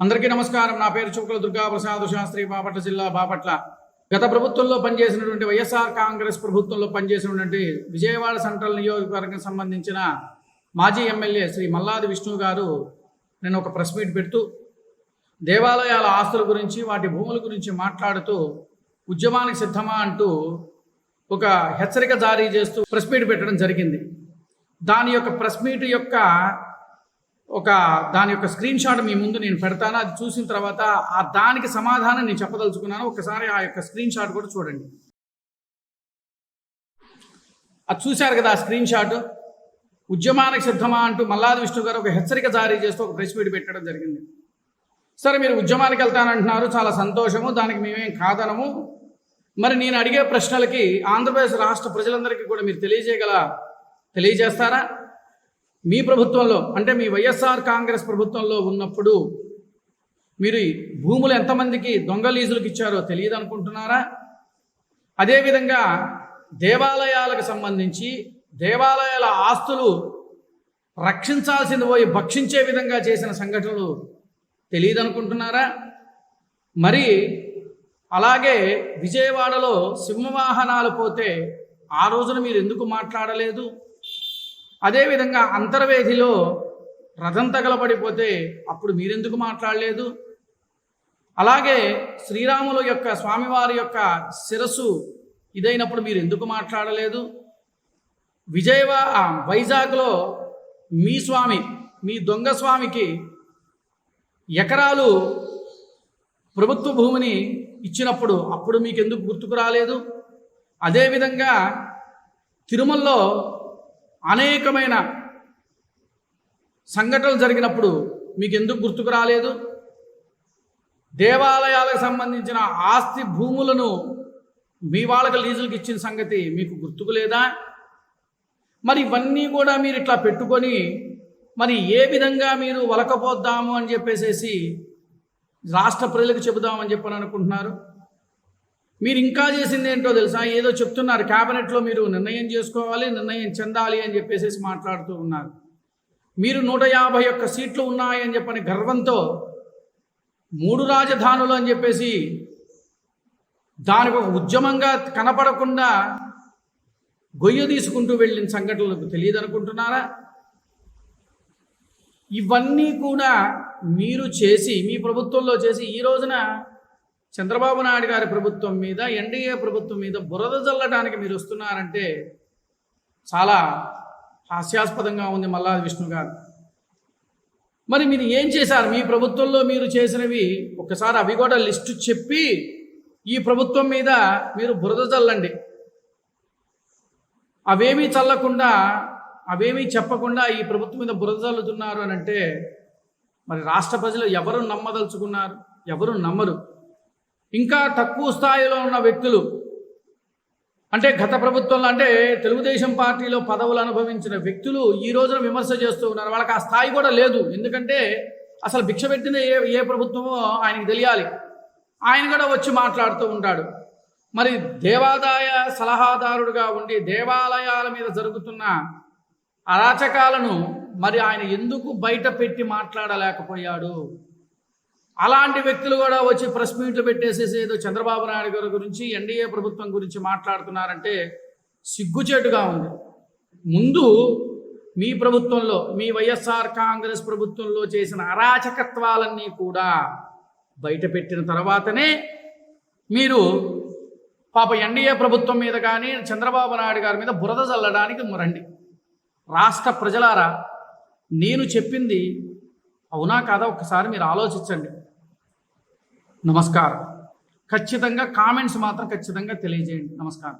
అందరికీ నమస్కారం. నా పేరు చుక్కల దుర్గా ప్రసాద్ శాస్త్రి బాపట్ల జిల్లా బాపట్ల. గత ప్రభుత్వంలో పనిచేసినటువంటి వైఎస్ఆర్ కాంగ్రెస్ ప్రభుత్వంలో పనిచేసినటువంటి విజయవాడ సెంట్రల్ నియోజకవర్గం సంబంధించిన మాజీ ఎమ్మెల్యే శ్రీ మల్లాది విష్ణు గారు నేను ఒక ప్రెస్ మీట్ పెడుతూ దేవాలయాల ఆస్తుల గురించి వాటి భూముల గురించి మాట్లాడుతూ ఉద్యమానికి సిద్ధమా అంటూ ఒక హెచ్చరిక జారీ చేస్తూ ప్రెస్ మీట్ పెట్టడం జరిగింది. దాని యొక్క ప్రెస్ మీట్ యొక్క ఒక దాని యొక్క స్క్రీన్ షాట్ మీ ముందు నేను పెడతాను అది చూసిన తర్వాత ఆ దానికి సమాధానం నేను చెప్పదలుచుకున్నాను. ఒకసారి ఆ యొక్క స్క్రీన్ షాట్ కూడా చూడండి. అది చూశారు కదా ఆ స్క్రీన్ షాట్? ఉద్యమానికి సిద్ధమా అంటూ మల్లాది విష్ణు గారు ఒక హెచ్చరిక జారీ చేస్తూ ఒక ప్రెస్ మీట్ పెట్టడం జరిగింది. సరే మీరు ఉద్యమానికి వెళ్తానంటున్నారు చాలా సంతోషము దానికి మేమేం కాదనము. మరి నేను అడిగే ప్రశ్నలకి ఆంధ్రప్రదేశ్ రాష్ట్ర ప్రజలందరికీ కూడా మీరు తెలియజేయగల తెలియజేస్తారా? మీ ప్రభుత్వంలో అంటే మీ వైఎస్ఆర్ కాంగ్రెస్ ప్రభుత్వంలో ఉన్నప్పుడు మీరు భూములు ఎంతమందికి దొంగ లీజులకు ఇచ్చారో తెలియదు అనుకుంటున్నారా అదేవిధంగా దేవాలయాలకు సంబంధించి దేవాలయాల ఆస్తులు రక్షించాల్సింది పోయి భక్షించే విధంగా చేసిన సంఘటనలు తెలియదు అనుకుంటున్నారా మరి అలాగే విజయవాడలో సింహవాహనాలు పోతే ఆ రోజున మీరు ఎందుకు మాట్లాడలేదు? అదేవిధంగా అంతర్వేదిలో రథం తగలబడిపోతే అప్పుడు మీరెందుకు మాట్లాడలేదు? అలాగే శ్రీరాముల యొక్క స్వామివారి యొక్క శిరస్సు ఇదైనప్పుడు మీరు ఎందుకు మాట్లాడలేదు? విజయవా వైజాగ్లో మీ స్వామి మీ దొంగ స్వామికి ఎకరాలు ప్రభుత్వ భూమిని ఇచ్చినప్పుడు అప్పుడు మీకు ఎందుకు గుర్తుకు రాలేదు? అదేవిధంగా తిరుమలలో అనేకమైన సంఘటనలు జరిగినప్పుడు మీకు ఎందుకు గుర్తుకు రాలేదు? దేవాలయాలకు సంబంధించిన ఆస్తి భూములను మీ వాళ్ళకి లీజులకు ఇచ్చిన సంగతి మీకు గుర్తుకు లేదా? మరి ఇవన్నీ కూడా మీరు ఇట్లా పెట్టుకొని మరి ఏ విధంగా మీరు వలకపోద్దాము అని చెప్పేసేసి రాష్ట్ర ప్రజలకు చెబుదామని చెప్పని అనుకుంటున్నారు? మీరు ఇంకా చేసింది ఏంటో తెలుసా? ఏదో చెప్తున్నారు. క్యాబినెట్లో మీరు నిర్ణయం చేసుకోవాలి నిర్ణయం చెందాలి అని చెప్పేసి మాట్లాడుతూ ఉన్నారు. మీరు నూట యాభై ఒక్క సీట్లు ఉన్నాయని చెప్పని గర్వంతో మూడు రాజధానులు అని చెప్పేసి దానికి ఒక ఉద్యమంగా కనపడకుండా గొయ్య తీసుకుంటూ వెళ్ళిన సంఘటనలకు తెలియదు అనుకుంటున్నారా? ఇవన్నీ కూడా మీరు చేసి మీ ప్రభుత్వంలో చేసి ఈ రోజున చంద్రబాబు నాయుడు గారి ప్రభుత్వం మీద ఎన్డీఏ ప్రభుత్వం మీద బురద జల్లడానికి మీరు వస్తున్నారంటే చాలా హాస్యాస్పదంగా ఉంది మల్లాది విష్ణు గారు. మరి మీరు ఏం చేశారు? మీ ప్రభుత్వంలో మీరు చేసినవి ఒకసారి అవి కూడా లిస్టు చెప్పి ఈ ప్రభుత్వం మీద మీరు బురద చల్లండి అవేమీ చల్లకుండా అవేమీ చెప్పకుండా ఈ ప్రభుత్వం మీద బురద చల్లుతున్నారు అని అంటే మరి రాష్ట్ర ప్రజలు ఎవరు నమ్మదలుచుకున్నారు? ఎవరు నమ్మరు? ఇంకా తక్కువ స్థాయిలో ఉన్న వ్యక్తులు అంటే గత ప్రభుత్వంలో అంటే తెలుగుదేశం పార్టీలో పదవులు అనుభవించిన వ్యక్తులు ఈ రోజున విమర్శ చేస్తూ ఉన్నారు. వాళ్ళకి ఆ స్థాయి కూడా లేదు. ఎందుకంటే అసలు భిక్ష పెట్టిన ఏ ఏ ప్రభుత్వమో ఆయనకి తెలియాలి. ఆయన కూడా వచ్చి మాట్లాడుతూ ఉంటాడు. మరి దేవాదాయ సలహాదారుడుగా ఉండి దేవాలయాల మీద జరుగుతున్న అరాచకాలను మరి ఆయన ఎందుకు బయట పెట్టి మాట్లాడలేకపోయాడు? అలాంటి వ్యక్తులు కూడా వచ్చి ప్రెస్ మీట్లు పెట్టేసేసి ఏదో చంద్రబాబు నాయుడు గారి గురించి ఎన్డీఏ ప్రభుత్వం గురించి మాట్లాడుతున్నారంటే సిగ్గుచేటుగా ఉంది. ముందు మీ ప్రభుత్వంలో మీ వైఎస్ఆర్ కాంగ్రెస్ ప్రభుత్వంలో చేసిన అరాచకత్వాలన్నీ కూడా బయట పెట్టిన తర్వాతనే మీరు పాప ఎన్డీఏ ప్రభుత్వం మీద కానీ చంద్రబాబు నాయుడు గారి మీద బురద చల్లడానికి రండి. రాష్ట్ర ప్రజలారా నేను చెప్పింది అవునా కాదా? ఒకసారి మీరు ఆలోచించండి. నమస్కారం. ఖచ్చితంగా కామెంట్స్ మాత్రం ఖచ్చితంగా తెలియజేయండి. నమస్కారం.